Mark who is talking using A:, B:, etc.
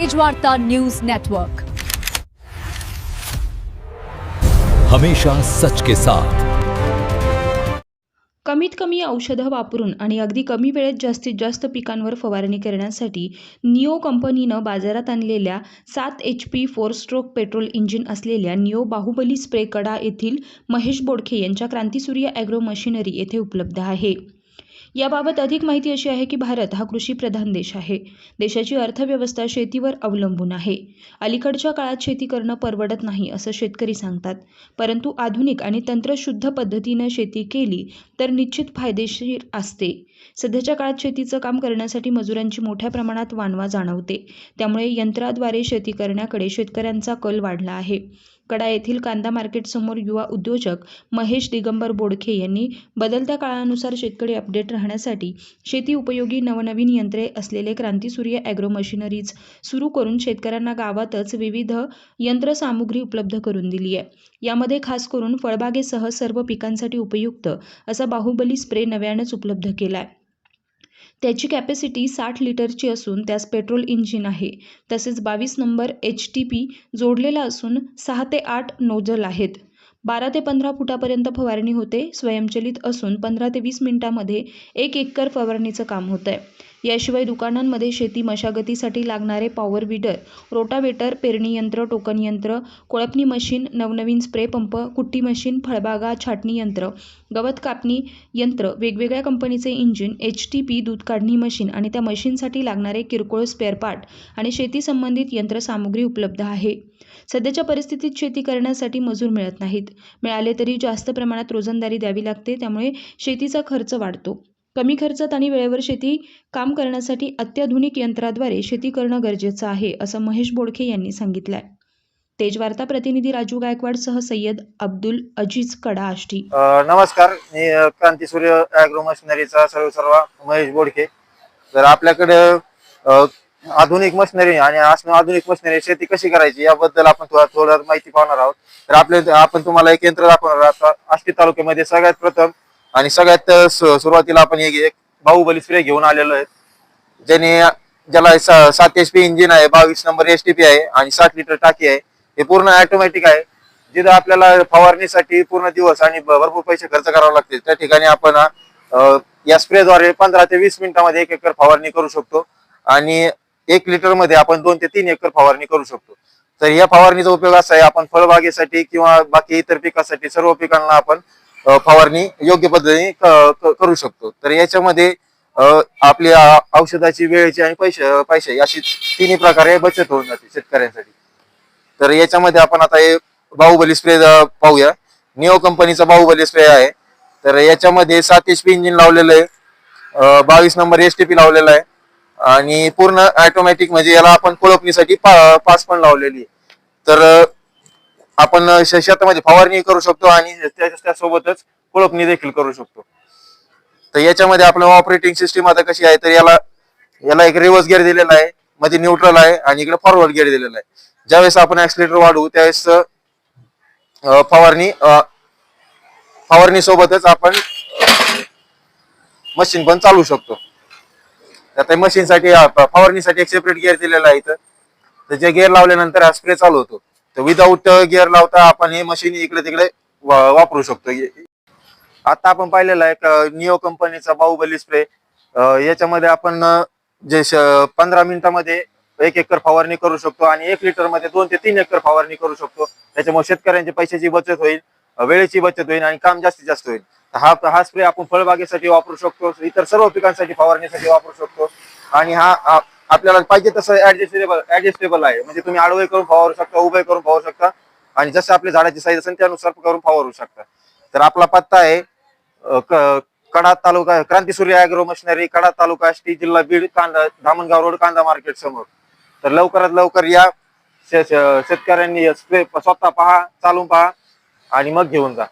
A: Tejvarta news network.
B: हमेशा सच के साथ.
C: कमीत कमी औषधं वापरून आणि अगदी कमी वेळेत जास्तीत जास्त पिकांवर फवारणी करण्यासाठी निओ कंपनीनं बाजारात आणलेल्या सात H P four stroke petrol engine असलेल्या निओ बाहुबली स्प्रे कडा येथील महेश बोडखे यांच्या क्रांतिसूर्य ॲग्रो मशिनरी येथे उपलब्ध आहे. याबाबत अधिक माहिती अशी आहे की भारत हा कृषीप्रधान देश आहे. देशाची अर्थव्यवस्था शेतीवर अवलंबून आहे. अलीकडच्या काळात शेती करणं परवडत नाही असं शेतकरी सांगतात. परंतु आधुनिक आणि तंत्रशुद्ध पद्धतीनं शेती केली तर निश्चित फायदेशीर असते. सध्याच्या काळात शेतीचं काम करण्यासाठी मजुरांची मोठ्या प्रमाणात वानवा जाणवते. त्यामुळे यंत्राद्वारे शेती करण्याकडे शेतकऱ्यांचा कल वाढला आहे. कडा येथील कांदा मार्केटसमोर युवा उद्योजक महेश दिगंबर बोडखे यांनी बदलत्या काळानुसार शेतकरी अपडेट राहण्यासाठी शेती उपयोगी नवनवीन यंत्रे असलेले क्रांतीसूर्य ॲग्रो मशिनरीज सुरू करून शेतकऱ्यांना गावातच विविध यंत्रसामुग्री उपलब्ध करून दिली आहे. यामध्ये खास करून फळबागेसह सर्व पिकांसाठी उपयुक्त असा बाहुबली स्प्रे नव्यानंच उपलब्ध केला आहे. त्याची कॅपॅसिटी साठ लिटरची असून त्यास पेट्रोल इंजिन आहे. तसेच बावीस नंबर एच टी पी जोडलेला असून सहा ते आठ नोझल आहेत. बारा ते पंधरा फुटापर्यंत फवारणी होते स्वयंचलित असून पंधरा ते वीस मिनिटांमध्ये एक एकर फवारणीचं काम होतं आहे याशिवाय दुकानांमध्ये शेती मशागतीसाठी लागणारे पॉवर विडर रोटावेटर पेरणी यंत्र टोकन यंत्र कोळपणी मशीन नवनवीन स्प्रे पंप कुट्टी मशीन फळबागा छाटणी यंत्र गवत कापणी यंत्र वेगवेगळ्या कंपनीचे इंजिन एच टी पी दूध काढणी मशीन आणि त्या मशीनसाठी लागणारे किरकोळ स्पेअर पार्ट आणि शेती संबंधित यंत्रसामुग्री उपलब्ध आहे. सध्याच्या परिस्थितीत शेती करण्यासाठी मजूर मिळत नाहीत. मिळाले तरी जास्त प्रमाणात रोजंदारी द्यावी लागते त्यामुळे शेतीचा खर्च वाढतो. कमी खर्चात आणि वेळेवर शेती काम करण्यासाठी अत्याधुनिक यंत्राद्वारे शेती करणं गरजेचं आहे असं महेश बोडखे यांनी सांगितलं आहे तेजवार्ता प्रतिनिधी राजू गायकवाड सह सय्यद अब्दुल अजीज कडा आष्टी.
D: नमस्कार. मी क्रांती सूर्य ॲग्रो मशिनरीचा सर्व सर्व महेश बोडके तर आपल्याकडे आधुनिक मशिनरी आणि असणं आधुनिक मशिनरी शेती कशी करायची याबद्दल आपण थोडा थोडं माहिती पाहणार आहोत. तर आपले आपण तुम्हाला एक यंत्र दाखवणार आहोत. आष्टी तालुक्यामध्ये सगळ्यात प्रथम आणि सगळ्यात सुरुवातीला आपण एक एक बाहुबली स्प्रे घेऊन आलेलो आहे. ज्याने ज्याला सात एच पी इंजिन आहे बावीस नंबर एस टी पी आहे आणि साठ लिटर टाकी आहे. हे पूर्ण ऑटोमॅटिक आहे. जिथं आपल्याला फवारणीसाठी पूर्ण दिवस आणि भरपूर पैसे खर्च करावे लागतील. त्या ठिकाणी आपण या स्प्रेद्वारे पंधरा ते वीस मिनिटांमध्ये एक एकर फवारणी करू शकतो. आणि एक लिटरमध्ये आपण दोन ते तीन एकर फवारणी करू शकतो. तर या फवारणीचा उपयोग असा आहे आपण फळबागेसाठी किंवा बाकी इतर पिकासाठी सर्व पिकांना आपण फवारणी योग्य पद्धतीने करू शकतो. तर याच्यामध्ये आपली औषधाची वेळेची आणि पैसे पैसे अशी तिन्ही प्रकारे बचत होऊन जाते शेतकऱ्यांसाठी. तर याच्यामध्ये आपण आता हे बाहुबली स्प्रे पाहूया. निओ कंपनीचा बाहुबली स्प्रे आहे. तर याच्यामध्ये सात एच पी इंजिन लावलेलं आहे. बावीस नंबर एस टी पी लावलेला आहे. आणि पूर्ण ऑटोमॅटिक म्हणजे याला आपण कोळपणीसाठी पा पास पण लावलेली आहे. तर आपण शेतामध्ये फवारणी करू शकतो आणि त्या- त्यासोबतच कोळपणी देखील करू शकतो. तर याच्यामध्ये आपलं ऑपरेटिंग सिस्टीम आता कशी आहे तर याला याला एक रिव्हर्स गेअर दिलेला आहे मध्ये न्यूट्रल आहे आणि इकडे फॉरवर्ड गेअर दिलेला आहे. ज्यावेळेस आपण ऍक्सिलेटर वाढवू त्यावेळेस फवारणी फवारणी सोबतच आपण मशीन पण चालू शकतो. आता मशीनसाठी फवारणीसाठी एक सेपरेट गिअर दिलेला आहे इथं. तर जे गिअर लावल्यानंतर हा स्प्रे चालू होतो. तर विदाऊट गिअर लावता आपण हे मशीन इकडे तिकडे वापरू शकतो. आता आपण पाहिलेला आहे निओ कंपनीचा बाहुबली स्प्रे याच्यामध्ये आपण जे पंधरा मिनिटामध्ये एक एकर फवारणी करू शकतो आणि एक लिटरमध्ये दोन ते तीन एकर फवारणी करू शकतो. त्याच्यामुळे शेतकऱ्यांच्या पैशाची बचत होईल. वेळेची बचत होईल आणि काम जास्तीत जास्त होईल. हा हा स्प्रे आपण फळबागेसाठी वापरू शकतो इतर सर्व पिकांसाठी फवारणीसाठी वापरू शकतो. आणि हा आपल्याला पाहिजे तसं ऍडजस्टेबल ऍडजस्टेबल आहे. म्हणजे तुम्ही आडवे करून फवारू शकता उभे करून फवारू शकता. आणि जसं आपल्या झाडाची साईज असेल त्यानुसार करून फवारू शकता. तर आपला पत्ता आहे कडा तालुका क्रांतीसूर्य अॅग्रो मशिनरी कडा तालुका आष्टी जिल्हा बीड कांदा धामणगाव रोड कांदा मार्केट समोर. तर लवकरात लवकर या शेतकऱ्यांनी स्प्रे स्वतः पहा चालून पहा. आणि मग घेऊन जा.